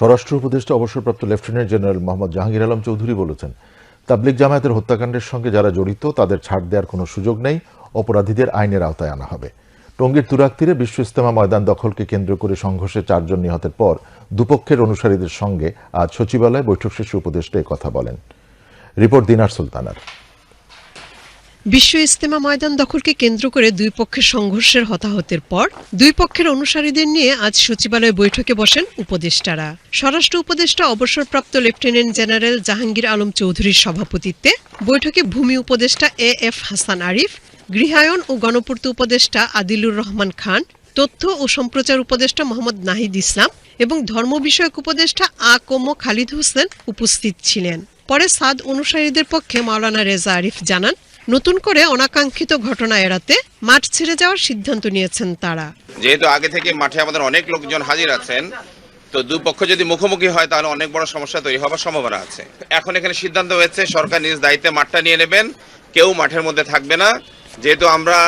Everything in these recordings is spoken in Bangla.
স্বরাষ্ট্র উপদেষ্টা অবসরপ্রাপ্ত লেফটেন্যান্ট জেনারেল মোহাম্মদ জাহাঙ্গীর আলম চৌধুরী বলেছেন তাবলিক জামায়াতের হত্যাকাণ্ডের সঙ্গে যারা জড়িত, তাদের ছাড় দেওয়ার কোনো সুযোগ নেই, অপরাধীদের আইনের আওতায় আনা হবে। টঙ্গীর তুরাক তীরে বিশ্ব ইস্তেমা ময়দান দখলকে কেন্দ্র করে সংঘর্ষে চারজন নিহতের পর দুপক্ষের অনুসারীদের সঙ্গে আজ সচিবালয়ে বৈঠক শেষে উপদেষ্টা কথা বলেন। রিপোর্ট দিনার সুলতানার। বিশ্ব ইস্তেমা ময়দান দখলকে কেন্দ্র করে দুই পক্ষের সংঘর্ষের হতাহতের পর দুই পক্ষের অনুসারীদের নিয়ে আজ সচিবালয় বৈঠকে বসেন উপদেষ্টারা। স্বরাষ্ট্র উপদেষ্টা অবসরপ্রাপ্ত লেফটেন্যান্ট জেনারেল জাহাঙ্গীর আলম চৌধুরীর সভাপতিত্বে বৈঠকে ভূমি উপদেষ্টা এ এফ হাসান আরিফ, গৃহায়ন ও গণপূর্ত উপদেষ্টা আদিলুর রহমান খান, তথ্য ও সম্প্রচার উপদেষ্টা মোহাম্মদ নাহিদ ইসলাম এবং ধর্ম বিষয়ক উপদেষ্টা আ কোম খালিদ হোসেন উপস্থিত ছিলেন। পরে সাদ অনুসারীদের পক্ষে মাওলানা রেজা আরিফ জানান নতুন করে অনাকাঙ্ক্ষিত ঘটনা এড়াতে মাঠ ছেড়ে যাওয়ার সিদ্ধান্ত নিয়েছেন তারা। যেহেতু আগে থেকে মাঠে আমাদের অনেক লোকজন হাজির আছেন, তো দুপক্ষ যদি মুখোমুখি হয় তাহলে অনেক বড় সমস্যা তৈরি হওয়ার সম্ভাবনা আছে। এখন এখানে সিদ্ধান্ত হয়েছে, সরকার নিজ দায়িত্বে মাঠটা নিয়ে নেবেন, কেউ মাঠের মধ্যে থাকবে না। যেহেতু আমরা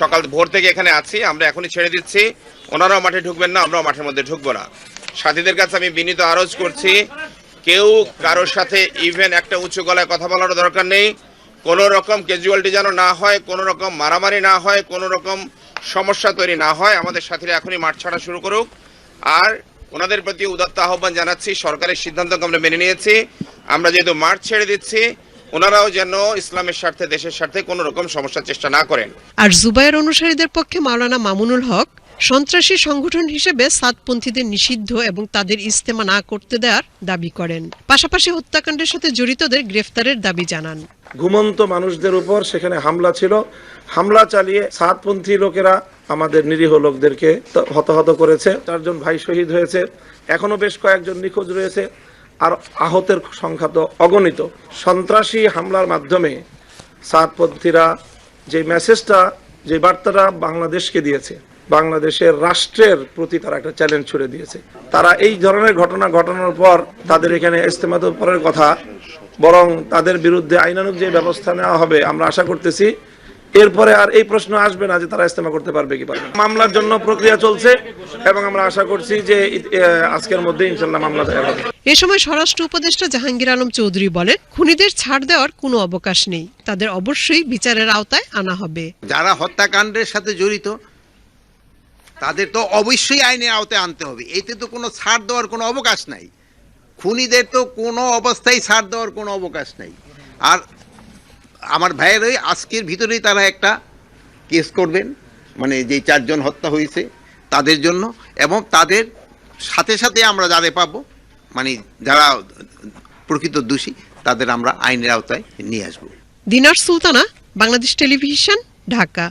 সকাল ভোর থেকে এখানে আছি, আমরা এখনই ছেড়ে দিচ্ছি, ওনারাও মাঠে ঢুকবেন না, আমরাও মাঠের মধ্যে ঢুকবো না। সাথীদের কাছে আমি বিনীত আরজ করছি, কেউ কারোর সাথে ইভেন একটা উঁচু গলায় কথা বলার দরকার নেই। কোনো রকম ক্যাজুয়ালিটি যেন না হয়, কোনো রকম মারামারি না হয়, কোনো রকম সমস্যা তৈরি না হয়, আমাদের সাথীরা এখনই মাঠ ছাড়া শুরু করুক। আর ওনাদের প্রতি উদাত্ত আহ্বান জানাচ্ছি, সরকারের সিদ্ধান্তকে আমরা মেনে নিয়েছি। আমরা যেহেতু মাঠ ছেড়ে দিচ্ছি, ওনারাও যেন ইসলামের স্বার্থে, দেশের স্বার্থে কোনো রকম সমস্যার চেষ্টা না করেন। আর জুবায়ের অনুসারীদের পক্ষে মাওলানা মামুনুল হক সন্ত্রাসী সংগঠন হিসেবে সাতপন্থীদের নিষিদ্ধ এবং তাদের ইস্তেমা না করতে দেওয়ার দাবি করেন। পাশাপাশি হত্যাকাণ্ডের সাথে জড়িতদের গ্রেফতারের দাবি জানান। ঘুমন্ত মানুষদের উপর সেখানে হামলা ছিল। হামলা চালিয়ে সাতপন্থী লোকেরা আমাদের নিরীহ লোকদেরকে হতাহত করেছে। চারজন ভাই শহীদ হয়েছে। এখনও বেশ কয়েকজন নিখোঁজ রয়েছে। আর আহতের সংখ্যা তো অগণিত। সন্ত্রাসী হামলার মাধ্যমে সাতপন্থীরা যে মেসেজটা যে বার্তাটা বাংলাদেশকে দিয়েছে, বাংলাদেশের রাষ্ট্রের প্রতি তারা একটা চ্যালেঞ্জ ছুড়ে দিয়েছে। তারা এই ধরনের ঘটনা ঘটানোর পর তাদের এখানে ইস্তেমাত পরের কথা, বরং তাদের বিরুদ্ধে আইনানুগ যে ব্যবস্থা নেওয়া হবে, আমরা আশা করতেছি এরপরে আর এই প্রশ্ন আসবে না যে তারা ইস্তেমা করতে পারবে কি পারবে মামলার জন্য প্রক্রিয়া চলছে এবং আমরা আশা করছি যে আজকের মধ্যে ইনশাল্লাহ মামলা দায়ের হবে। এ সময় স্বরাষ্ট্র উপদেষ্টা জাহাঙ্গীর আলম চৌধুরী বলেন খুনিদের ছাড় দেওয়ার কোনো অবকাশ নেই। তাদের অবশ্যই বিচারের আওতায় আনা হবে। যারা হত্যাকাণ্ডের সাথে জড়িত তাদের তো অবশ্যই আইনের আওতায় আনতে হবে। এতে তো কোনো ছাড় দেওয়ার কোনো অবকাশ নাই। খুনিদের তো কোনো অবস্থায় ছাড় দেওয়ার কোনো অবকাশ নাই। আর আমার ভাইয়ের ওই আজকের ভিতরেই তারা একটা কেস করবেন মানে যে চারজন হত্যা হয়েছে তাদের জন্য এবং তাদের সাথে সাথে আমরা যাদের পাব মানে যারা প্রকৃত দোষী, তাদের আমরা আইনের আওতায় নিয়ে আসব। দিনার সুলতানা, বাংলাদেশ টেলিভিশন, ঢাকা।